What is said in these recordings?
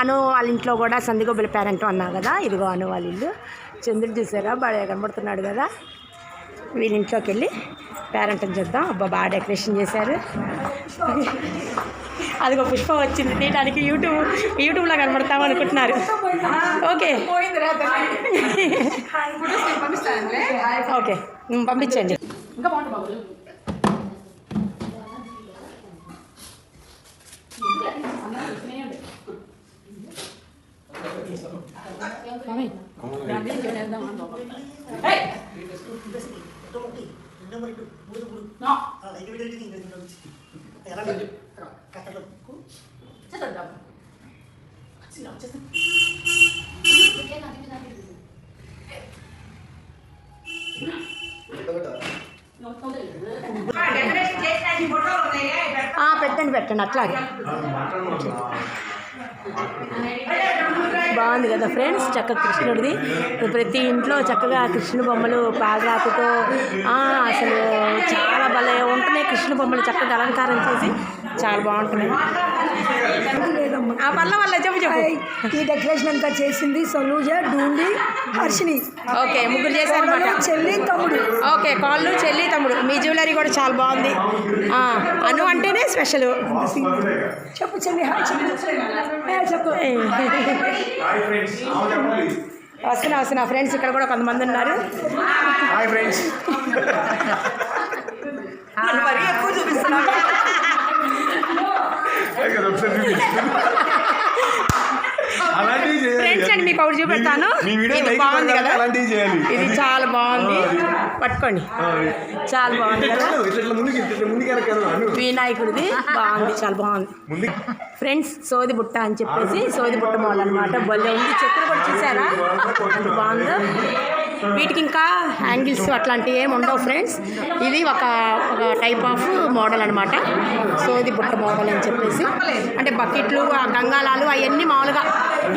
అను వాళ్ళ ఇంట్లో కూడా సందిగొబ్బల పేరెంట్ అన్నా కదా ఇదిగో అను వాళ్ళ ఇల్లు. చంద్రుడు చూసారా? బాగా కనబడుతున్నాడు కదా. వీళ్ళ ఇంట్లోకి వెళ్ళి పేరెంట్ని చూద్దాం. అబ్బా బాగా డెకరేషన్ చేశారు. అదిగో పుష్ప వచ్చింది. తీయడానికి యూట్యూబ్ యూట్యూబ్లో కనబడతాం అనుకుంటున్నారు. ఓకే. ఓకే పంపించండి. ఉమ్, పంపించండి ఆ, పెట్టండి పెట్టండి అట్లాగే బాగుంది కదా ఫ్రెండ్స్ చక్కగా కృష్ణుడిది. ప్రతి ఇంట్లో చక్కగా కృష్ణుడి బొమ్మలు ఆ, అసలు చాలా భలే ఉంటున్నాయి. కృష్ణ బొమ్మలు చక్కగా అలంకారం చేసి చాలా బాగుంటున్నాయి. ఆ పల్ల వల్ల చెప్పు చెప్పు. ఈ డెకరేషన్ అంతా చేసింది సలూజ డూండి హర్షిని ఓకే ముగ్గురు చేశారనమాట చెల్లి తమ్ముడు. ఓకే కాళ్ళు చెల్లి తమ్ముడు. మీ జ్యువెలరీ కూడా చాలా బాగుంది. అను అంటేనే స్పెషల్. చెప్పు చెల్లి. హాయ్ చెప్పు. వస్తున్నా వస్తున్నా. ఫ్రెండ్స్ ఇక్కడ కూడా కొంతమంది ఉన్నారు. హాయ్ ఫ్రెండ్స్ మరీ ఎక్కువ చూపిస్తున్నా అండి మీకు ఒకటి చూపెడతాను. బాగుంది కదా. ఇది చాలా బాగుంది. పట్టుకోండి. చాలా బాగుంది వినాయకుడిది బాగుంది చాలా బాగుంది. ఫ్రెండ్స్ సోది బుట్ట అని చెప్పేసి సోది బుట్ట మాల్ అనమాట భలే ఉంది. చెక్కులు కూడా చూసారా? బాగుందో. వీటికి ఇంకా హ్యాంగిల్స్ అట్లాంటివి ఏమి ఉండవు ఫ్రెండ్స్ ఇది ఒక ఒక టైప్ ఆఫ్ మోడల్ అనమాట సోది బుట్ట మోడల్ అని చెప్పేసి. అంటే బకెట్లు ఆ గంగాలాలు అవన్నీ మామూలుగా.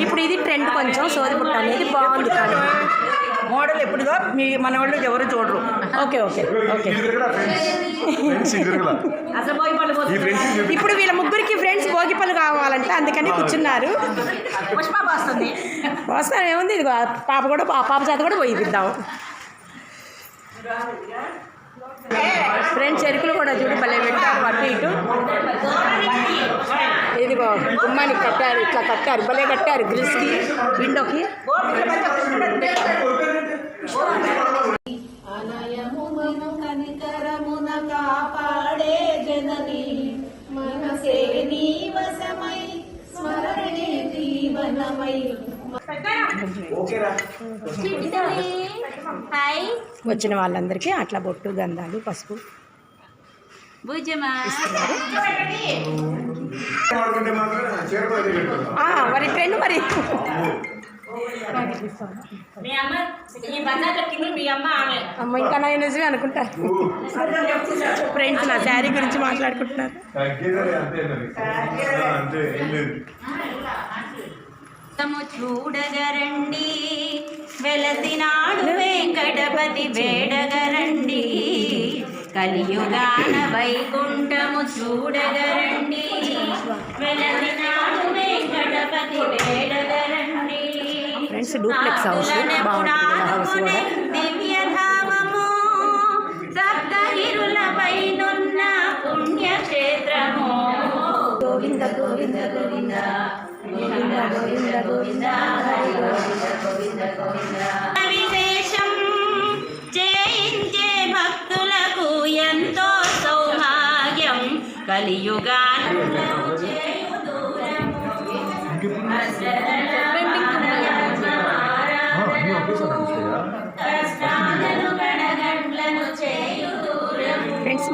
ఇప్పుడు ఇది ట్రెండ్ కొంచెం సోది బుట్ట అనేది బాగుంది కానీ. మోడల్ ఎప్పుడుగా మీ మన వాళ్ళు ఎవరు చూడరు. Okay okay okay. ఇప్పుడు వీళ్ళ ముగ్గురికి ఫ్రెండ్స్ భోగి పళ్ళు కావాలంటే అందుకని కూర్చున్నారు. వస్తాను ఏముంది? ఇది పాప కూడా పాప చేత కూడా పోయి ఇద్దాం ఫ్రెండ్స్ ఎరుకులు కూడా చూడు భలే పెట్టారు అటు ఇటు. ఇదిగో గుమ్మానికి కట్టారు ఇట్లా కట్టారు భలే కట్టారు గ్రిల్స్కి విండోకి. అనయమును కనికరమున కాపాడే జనని మనసే నీవసమై స్మరణే జీవనమై. హాయ్. వచ్చిన వాళ్ళందరికీ అట్లా బొట్టు గంధాలు పసుపు. మరి ట్రెండ్ మరి. మీ అమ్మ ఈ బజార్ కింద మీ అమ్మ ఆమె. అమ్మ ఇంకా నా నిజమే అనుకుంటారు. ఫ్రెండ్స్ నా శారీ గురించి మాట్లాడుకుంటున్నారు. చూడగరండి వెలసినాడు వెంకటపతి వేడగరండి. కలియుగాన వైకుంఠము చూడగరండి వెలసినాడు వెంకటపతి వేడగరండి. ఫ్రెండ్స్ డూప్లెక్స్ హౌస్ బాగుంటుంది ఇలా హౌస్ కూడా. దివ్య ధామము సప్తగిరుల పైనున్న పుణ్యక్షేత్రము. గోవింద గోవింద గోవింద. గోవింద గోవింద గోవింద. హరి గోవింద గోవింద గోవింద విశేషం చేయించే భక్తులకు ఎంతో సౌభాగ్యం. కలియుగానంలో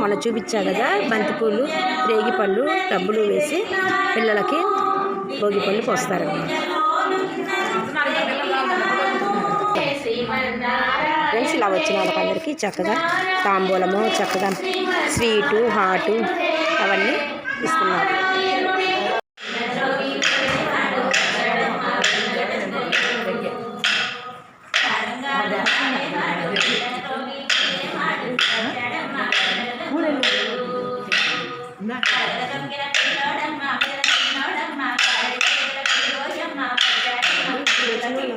మొన్న చూపించా కదా బంతిపూలు రేగిపళ్ళు డబ్బులు వేసి పిల్లలకి భోగి పళ్ళు పోస్తారు ఫ్రెండ్స్ ఇలా వచ్చిన వాళ్ళకందరికీ చక్కగా తాంబూలము చక్కగా స్వీటు హాటు అవన్నీ ఇస్తున్నారు. ఉన్నాడమ్మా పిల్లలు ఉన్నాడమ్మా పిల్లలు ఉన్నాడమ్మా పిల్లలు ఉన్నాడమ్మా పిల్లలు ఉన్నాడమ్మా పిల్లలు ఉన్నాడమ్మా పిల్లలు ఉన్నాడమ్మా పిల్లలు ఉన్నాడమ్మా పిల్లలు ఉన్నాడమ్మా పిల్లలు ఉన్నాడమ్మా పిల్లలు ఉన్నాడమ్మా పిల్లలు ఉన్నాడమ్మా పిల్లలు ఉన్నాడమ్మా పిల్లలు ఉన్నాడమ్మా పిల్లలు ఉన్నాడమ్మా పిల్లలు ఉన్నాడమ్మా పిల్లలు ఉన్నాడమ్మా పిల్లలు ఉన్నాడమ్మా పిల్లలు ఉన్నాడమ్మా పిల్లలు ఉన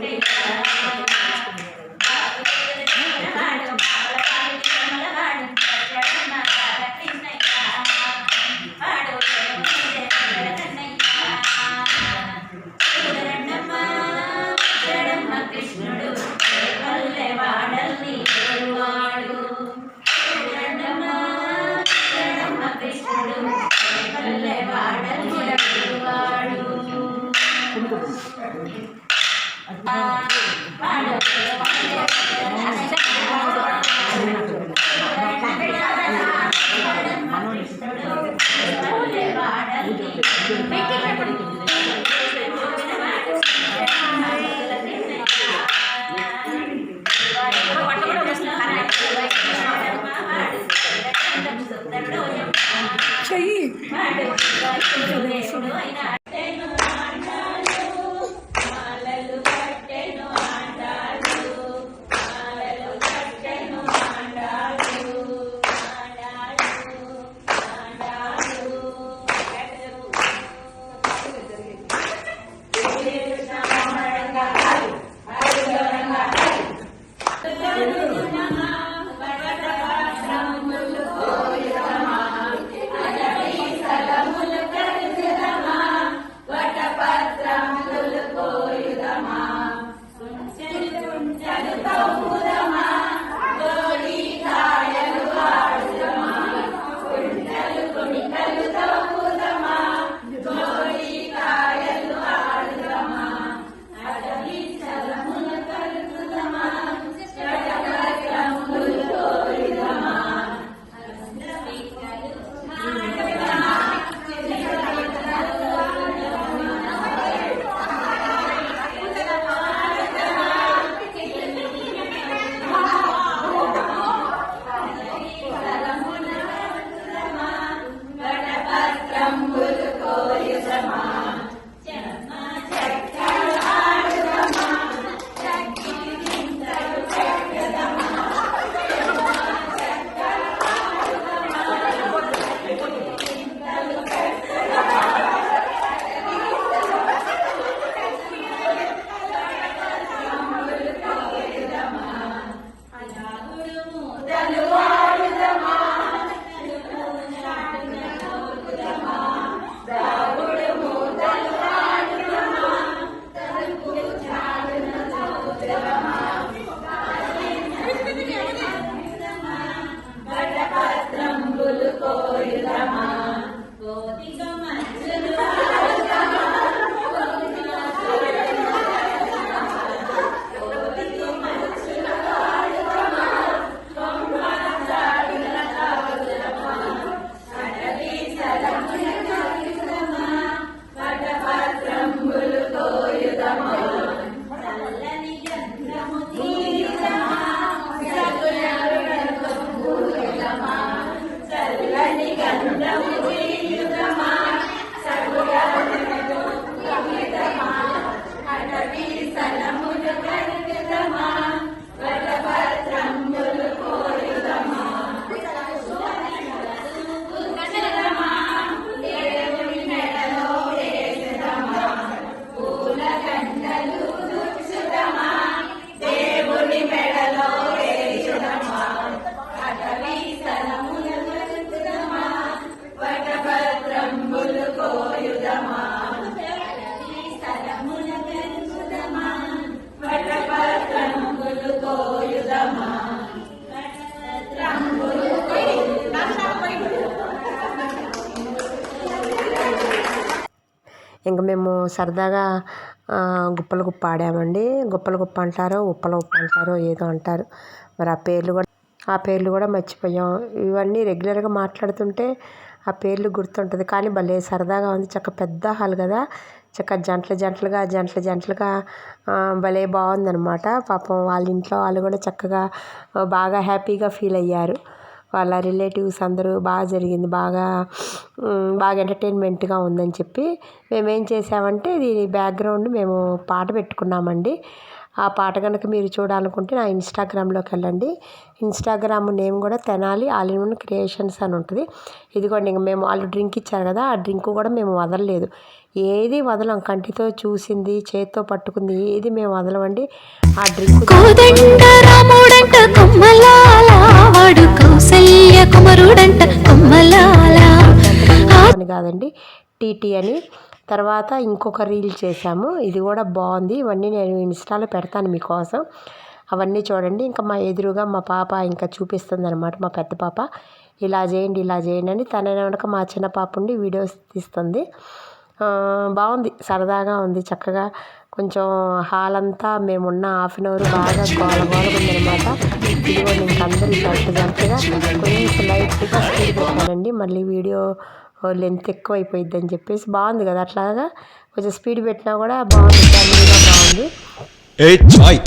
ఇంకా మేము సరదాగా గుప్పలు గుప్పల గుప్ప ఆడామండి. గుప్పల గుప్ప అంటారో ఉప్పల ఉప్ప అంటారో ఏదో అంటారు. మరి ఆ పేర్లు కూడా ఆ పేర్లు కూడా మర్చిపోయాం. ఇవన్నీ రెగ్యులర్గా మాట్లాడుతుంటే ఆ పేర్లు గుర్తుంటుంది. కానీ భలే సరదాగా ఉంది. చక్క పెద్ద హాల్ కదా. చక్క జంటలు జంటలుగా జంటలు జంటలుగా భలే బాగుందనమాట పాపం వాళ్ళ ఇంట్లో వాళ్ళు కూడా చక్కగా బాగా హ్యాపీగా ఫీల్ అయ్యారు. వాళ్ళ రిలేటివ్స్ అందరూ బాగా జరిగింది బాగా బాగా ఎంటర్టైన్మెంట్గా ఉందని చెప్పి మేమేం చేసామంటే దీని బ్యాక్గ్రౌండ్ మేము పాట పెట్టుకున్నామండి. ఆ పాట కనుక మీరు చూడాలనుకుంటే నా ఇన్స్టాగ్రామ్లోకి వెళ్ళండి. ఇన్స్టాగ్రామ్ నేమ్ కూడా తెనాలి ఆల్ ఇన్ క్రియేషన్స్ అని ఉంటుంది. ఇదిగోండి ఇంక మేము వాళ్ళు డ్రింక్ ఇచ్చారు కదా ఆ డ్రింక్ కూడా మేము వదలలేదు. ఏది వదలం కంటితో చూసింది చేత్తో పట్టుకుంది ఏది మేము వదలమండి. ఆ డ్రింక్ కౌసల్య కుమరుడంట కాదండి టీటీ అని. తర్వాత ఇంకొక రీల్ చేశాము. ఇది కూడా బాగుంది. ఇవన్నీ నేను ఇన్స్టాలో పెడతాను మీకోసం. అవన్నీ చూడండి. ఇంకా మా ఎదురుగా మా పాప ఇంకా చూపిస్తుంది అనమాట మా పెద్ద పాప. ఇలా చేయండి ఇలా చేయండి అని తన వెనక మా చిన్న పాప ఉండి వీడియోస్ తీస్తుంది. బాగుంది. సరదాగా ఉంది. చక్కగా కొంచెం హాల్ అంతా మేమున్న హాఫ్ అన్ అవర్ బాగా గోల గోల ఉందన్నమాట. ఇంకా అందరూ జంట జంటగా కొంచెం లైట్గా స్పీడ్ పెట్టానండి మళ్ళీ వీడియో లెంత్ ఎక్కువ అయిపోయింది అని చెప్పేసి బాగుంది కదా అట్లాగా కొంచెం స్పీడ్ పెట్టినా కూడా బాగుంది బాగుంది. ఏ చాయ్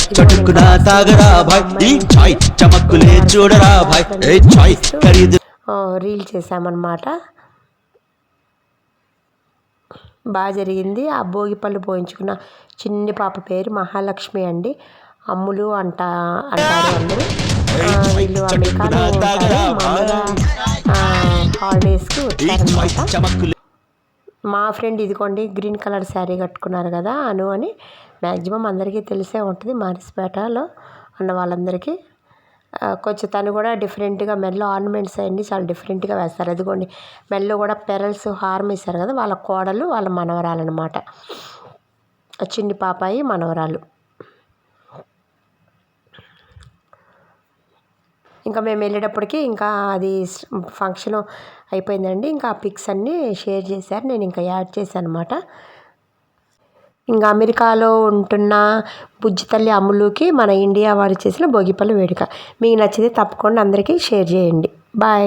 తాగరా భాయ్? ఈ చాయ్ చమక్కులే చూడరా భాయ్? ఏ చాయ్ ఖరీదు. రీల్ చేసామన్నమాట బాగా జరిగింది. ఆ భోగిపళ్ళు పోయించుకున్న చిన్ని పాప పేరు మహాలక్ష్మి అండి. అమ్ములు అంట అంటారు అందరూ. వీళ్ళు అమెరికాలో ఉంటారు. మామూలుగా హాలిడేస్కి వచ్చారనమాట మా ఫ్రెండ్ ఇదిగోండి గ్రీన్ కలర్ శారీ కట్టుకున్నారు కదా అను అని మ్యాక్సిమం అందరికీ తెలిసే ఉంటుంది మారిస్పేటలో ఉన్న వాళ్ళందరికీ. కొంచెం తను కూడా డిఫరెంట్గా మెల్లో ఆర్నమెంట్స్ అన్నీ చాలా డిఫరెంట్గా వేస్తారు. అదిగోండి మెల్లో కూడా పెరల్స్ హార్మ్ వేస్తారు కదా వాళ్ళ కోడలు వాళ్ళ మనవరాలు అనమాట చిన్ని పాపాయి మనవరాలు. ఇంకా మేము వెళ్ళేటప్పటికి ఇంకా అది ఫంక్షన్ అయిపోయిందండి. ఇంకా ఆ పిక్స్ అన్నీ షేర్ చేశారు. నేను ఇంకా యాడ్ చేశాను అనమాట ఇంకా అమెరికాలో ఉంటున్న బుజ్జి తల్లి అమ్ములుకి మన ఇండియా వారు చేసిన భోగిపల్లి వేడుక. మీకు నచ్చితే తప్పకుండా అందరికీ షేర్ చేయండి. బాయ్.